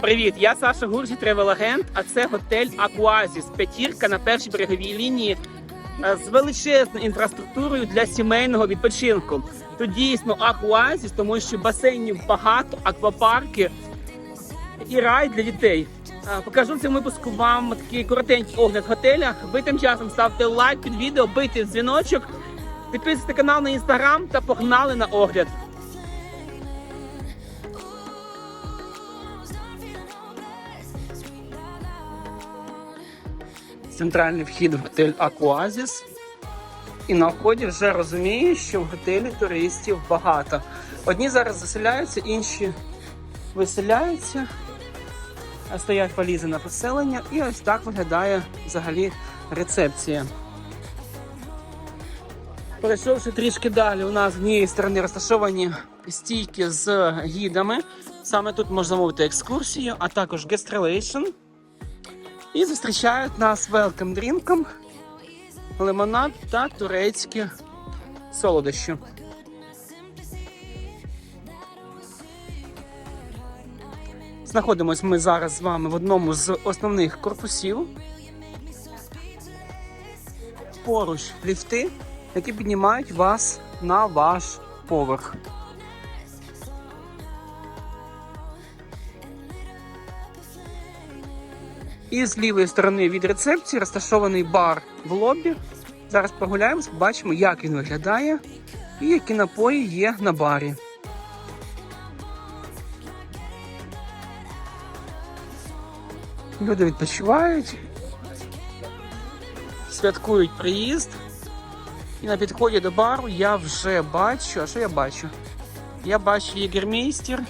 Привіт, я Саша Гуржі, тревел-агент, а це готель Акуазіс, п'ятірка на першій береговій лінії е, з величезною інфраструктурою для сімейного відпочинку. Тут дійсно Акуазіс, тому що басейнів багато, аквапарки і рай для дітей. Е, Покажу в цьому випуску вам такий коротенький огляд готеля. Ви тим часом ставте лайк під відео, бийте дзвіночок, підписуйте канал на інстаграм та погнали на огляд. Центральний вхід в готель Акуазіс. І на вході вже розумію, що в готелі туристів багато. Одні зараз заселяються, інші виселяються, а стоять валізи на поселення, і ось так виглядає взагалі рецепція. Перейшовши трішки далі, у нас з однієї сторони розташовані стійки з гідами. Саме тут можна замовити екскурсію, а також гестрелейшн. І зустрічають нас велкам дрінком, лимонад та турецькі солодощі. Знаходимось ми зараз з вами в одному з основних корпусів. Поруч ліфти, які піднімають вас на ваш поверх. І з лівої сторони від рецепції розташований бар в лобі. Зараз прогуляємось, побачимо, як він виглядає і які напої є на барі. Люди відпочивають, святкують приїзд. І на підході до бару я вже бачу. А що я бачу? Я бачу єгермейстер.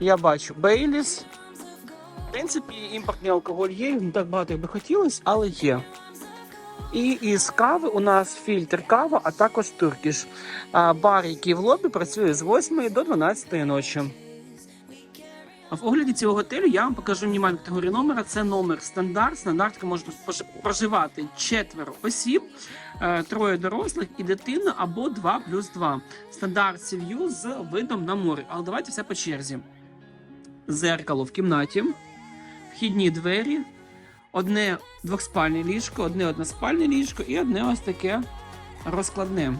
Я бачу Бейліс. В принципі, імпортний алкоголь є, не так багато як би хотілося, але є. І із кави у нас фільтр кава, а також туркіш. А бар, який в лобі, працює з 8 до 12 ночі. А в огляді цього готелю я вам покажу мінімальну категорію номера. Це номер стандарт. Стандартка може проживати четверо осіб, е, троє дорослих і дитина або 2 плюс 2. Стандарт сів'ю з видом на море. Але давайте все по черзі. Зеркало в кімнаті, вхідні двері, одне двохспальне ліжко, одне односпальне ліжко і одне ось таке розкладне.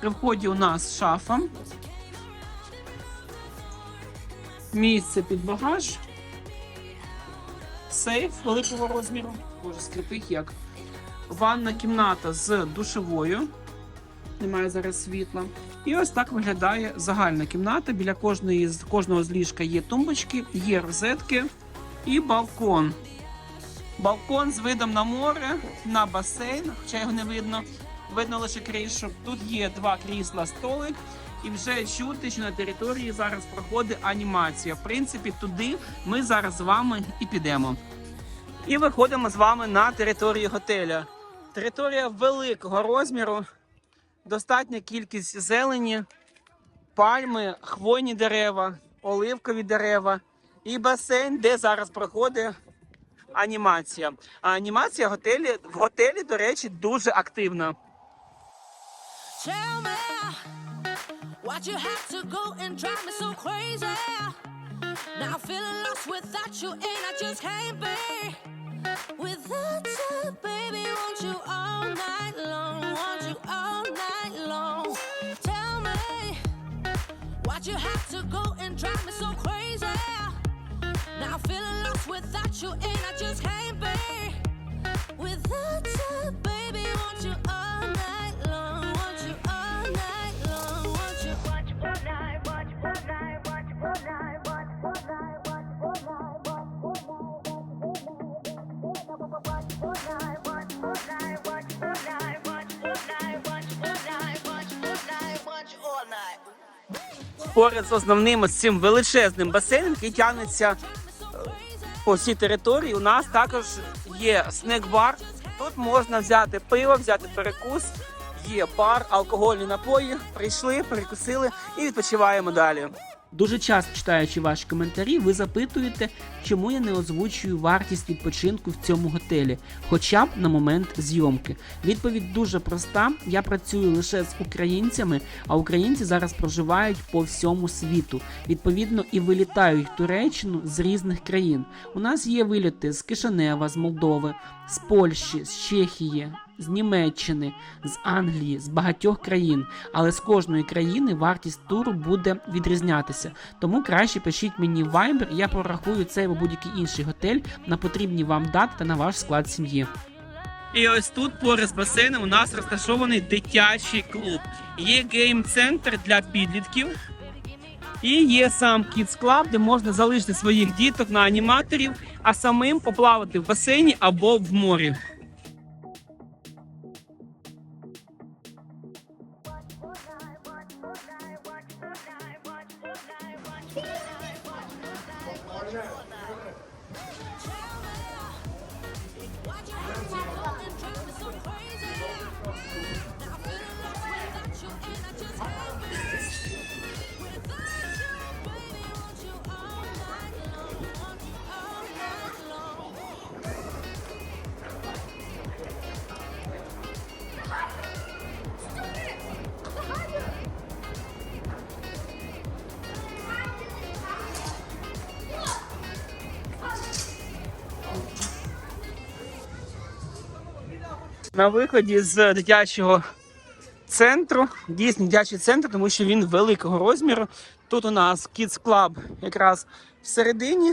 При вході у нас шафа. Місце під багаж. Сейф великого розміру. Боже, скрипить як. Ванна кімната з душовою. Немає зараз світла. І ось так виглядає загальна кімната. Біля кожної з кожного з ліжка є тумбочки, є розетки і балкон. Балкон з видом на море, на басейн, хоча його не видно. Видно лише кришу. Тут є два крісла, столик, і вже чути, що на території зараз проходить анімація. В принципі, туди ми зараз з вами і підемо. І виходимо з вами на територію готеля. Територія великого розміру, достатня кількість зелені, пальми, хвойні дерева, оливкові дерева і басейн, де зараз проходить анімація. А анімація готелі, в готелі, до речі, дуже активна. Tell me why'd you have to go and drive me so crazy? Now feeling lost without you, and I just can't be without you, baby. Want you all night long, want you all without you, and I just can't be without you, baby. Want you all night long, want you all night long, want you. Watch all night, watch all night, watch all night, watch all night, watch all night, watch all night, watch all night, watch all night, watch all night, watch all night, watch all night, watch all night, watch all night. Поряд з основним ось цим величезним басейном, який тягнеться е, по всій території, у нас також є снек-бар. Тут можна взяти пиво, взяти перекус, є бар, алкогольні напої. Прийшли, перекусили і відпочиваємо далі. Дуже часто читаючи ваші коментарі, ви запитуєте, чому я не озвучую вартість відпочинку в цьому готелі, хоча б на момент зйомки. Відповідь дуже проста: я працюю лише з українцями, а українці зараз проживають по всьому світу. Відповідно, і вилітають в Туреччину з різних країн. У нас є виліти з Кишинева, з Молдови, з Польщі, з Чехії. З Німеччини, з Англії, з багатьох країн, але з кожної країни вартість туру буде відрізнятися. Тому краще пишіть мені в Viber, я прорахую цей або будь-який інший готель на потрібні вам дати та на ваш склад сім'ї. І ось тут поряд з басейном у нас розташований дитячий клуб. Є гейм-центр для підлітків. І є сам Kids Club, де можна залишити своїх діток на аніматорів, а самим поплавати в басейні або в морі. Watch your hands, you're fucking so crazy. На виході з дитячого центру. Дійсно дитячий центр, тому що він великого розміру. Тут у нас Kids Club якраз всередині.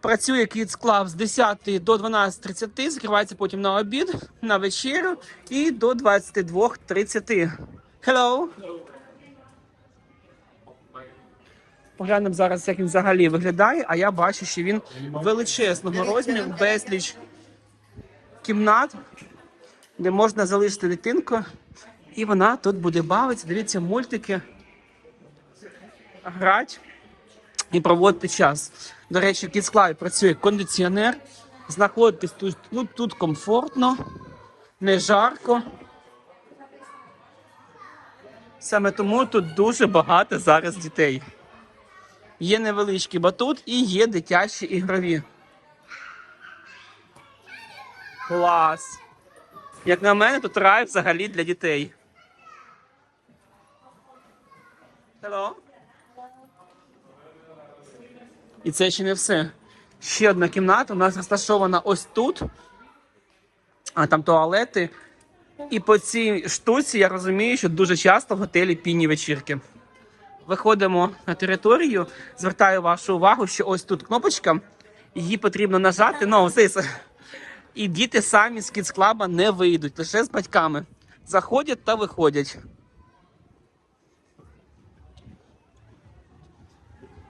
Працює Kids Club з 10 до 12.30, закривається потім на обід, на вечерю і до 22.30. Hello! Поглянемо зараз, як він взагалі виглядає, а я бачу, що він величезного розміру, безліч кімнат, де можна залишити дитинку, і вона тут буде бавитися, дивіться мультики, грати і проводити час. До речі, в Club працює кондиціонер. Знаходитись тут, тут, тут комфортно, не жарко. Саме тому тут дуже багато зараз дітей. Є невеличкий батут і є дитячі ігрові. Клас. Як на мене, тут рай взагалі для дітей. Hello. І це ще не все. Ще одна кімната у нас розташована ось тут. А там туалети. І по цій штуці я розумію, що дуже часто в готелі пінні вечірки. Виходимо на територію. Звертаю вашу увагу, що ось тут кнопочка. Її потрібно нажати. Ну, ось і діти самі з кіцклаба не вийдуть, лише з батьками. Заходять та виходять.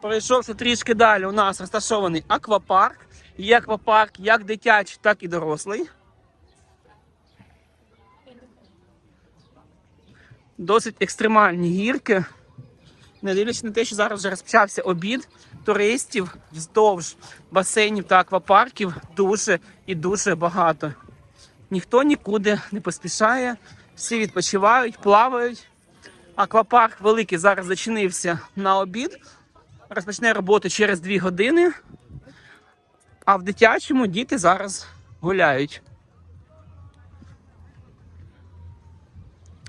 Пройшовши трішки далі, у нас розташований аквапарк. Є аквапарк як дитячий, так і дорослий. Досить екстремальні гірки. Не дивлячись на те, що зараз вже розпочався обід, туристів вздовж басейнів та аквапарків дуже і дуже багато. Ніхто нікуди не поспішає, всі відпочивають, плавають. Аквапарк великий зараз зачинився на обід, розпочне роботу через 2 години. А в дитячому діти зараз гуляють.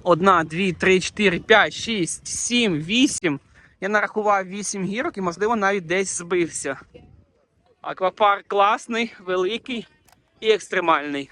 Одна, дві, три, чотири, п'ять, шість, сім, вісім. Я нарахував 8 гірок і, можливо, навіть десь збився. Аквапарк класний, великий і екстремальний.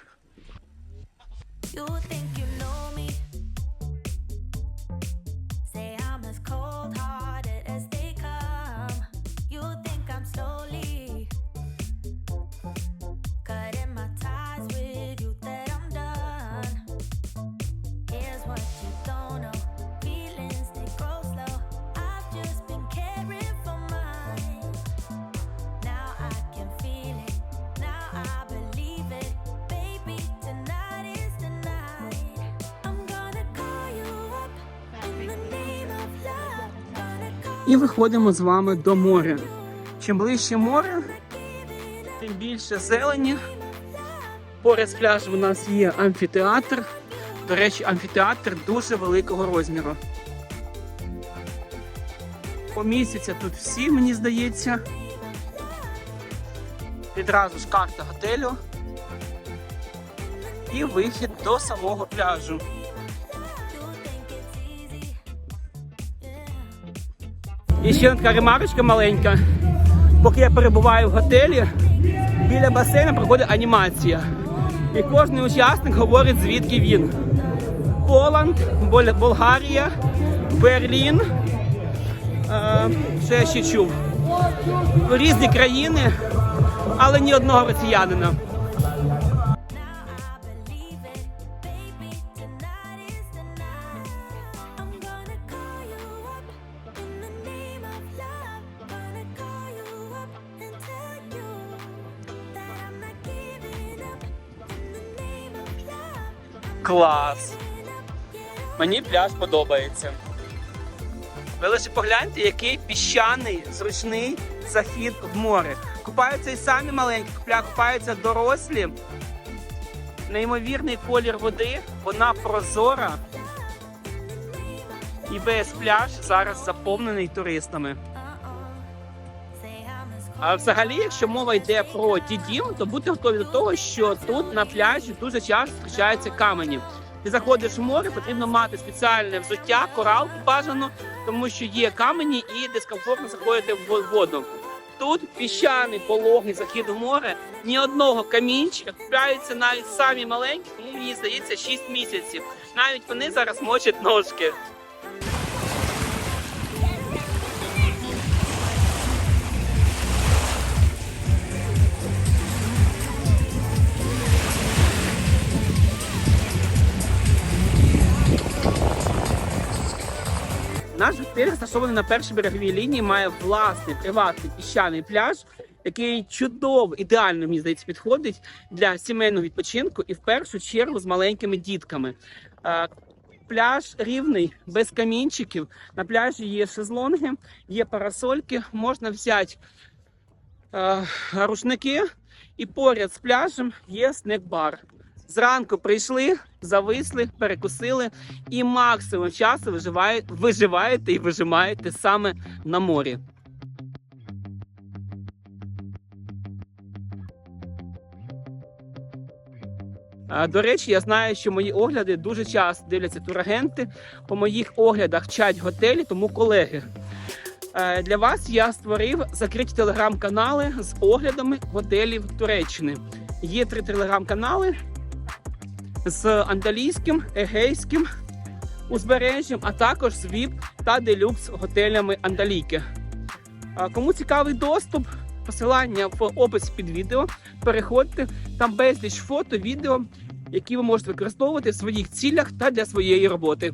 І виходимо з вами до моря. Чим ближче море, тим більше зелені. Поряд з пляжем у нас є амфітеатр. До речі, амфітеатр дуже великого розміру. Помістяться тут всі, мені здається. Відразу ж карта готелю. І вихід до самого пляжу. І ще така ремарочка маленька. Поки я перебуваю в готелі, біля басейну проходить анімація. І кожен учасник говорить, звідки він. Поланд, Болгарія, Берлін. Що я ще чув? Різні країни, але ні одного росіянина. Клас! Мені пляж подобається. Ви лише погляньте, який піщаний, зручний захід в море. Купаються і самі маленькі, купля- купаються дорослі. Неймовірний колір води, вона прозора. І весь пляж зараз заповнений туристами. А взагалі, якщо мова йде про дідім, то будьте готові до того, що тут на пляжі дуже часто зустрічаються камені. Ти заходиш в море, потрібно мати спеціальне взуття, коралку бажано, тому що є камені і дискомфортно заходити в воду. Тут піщаний пологий захід в море, ні одного камінчика, купляються навіть самі маленькі, тому мені здається 6 місяців. Навіть вони зараз мочать ножки. Наш готель розташований на першій береговій лінії, має власний приватний піщаний пляж, який чудово, ідеально мені здається, підходить для сімейного відпочинку і в першу чергу з маленькими дітками. Пляж рівний, без камінчиків. На пляжі є шезлонги, є парасольки, можна взяти рушники, і поряд з пляжем є снек-бар. Зранку прийшли, зависли, перекусили, і максимум часу виживає, виживаєте і вижимаєте саме на морі. До речі, я знаю, що мої огляди дуже часто дивляться турагенти. По моїх оглядах чать готелі, тому колеги. е, Для вас я створив закриті телеграм-канали з оглядами готелів Туреччини. Є три телеграм-канали з андалійським, егейським узбережжям, а також з ВІП та делюкс готелями Андаліки. Кому цікавий доступ, посилання в опис під відео. Переходьте там безліч фото, відео, які ви можете використовувати в своїх цілях та для своєї роботи.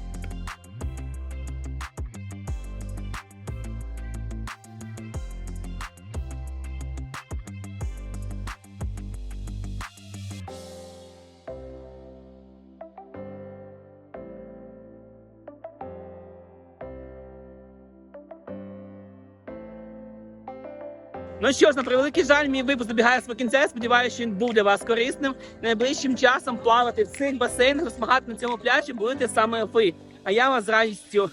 Ну що ж, на превеликий жаль, мій випуск добігає свого кінця. Сподіваюся, що він був для вас корисним. Найближчим часом плавати в цих басейнах, розмагати на цьому пляжі будете саме ви. А я вас з радістю,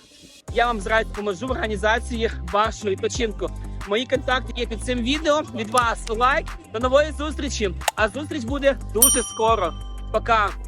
я вам з радістю поможу в організації вашого відпочинку. Мої контакти є під цим відео. Від вас лайк. До нової зустрічі. А зустріч буде дуже скоро. Пока.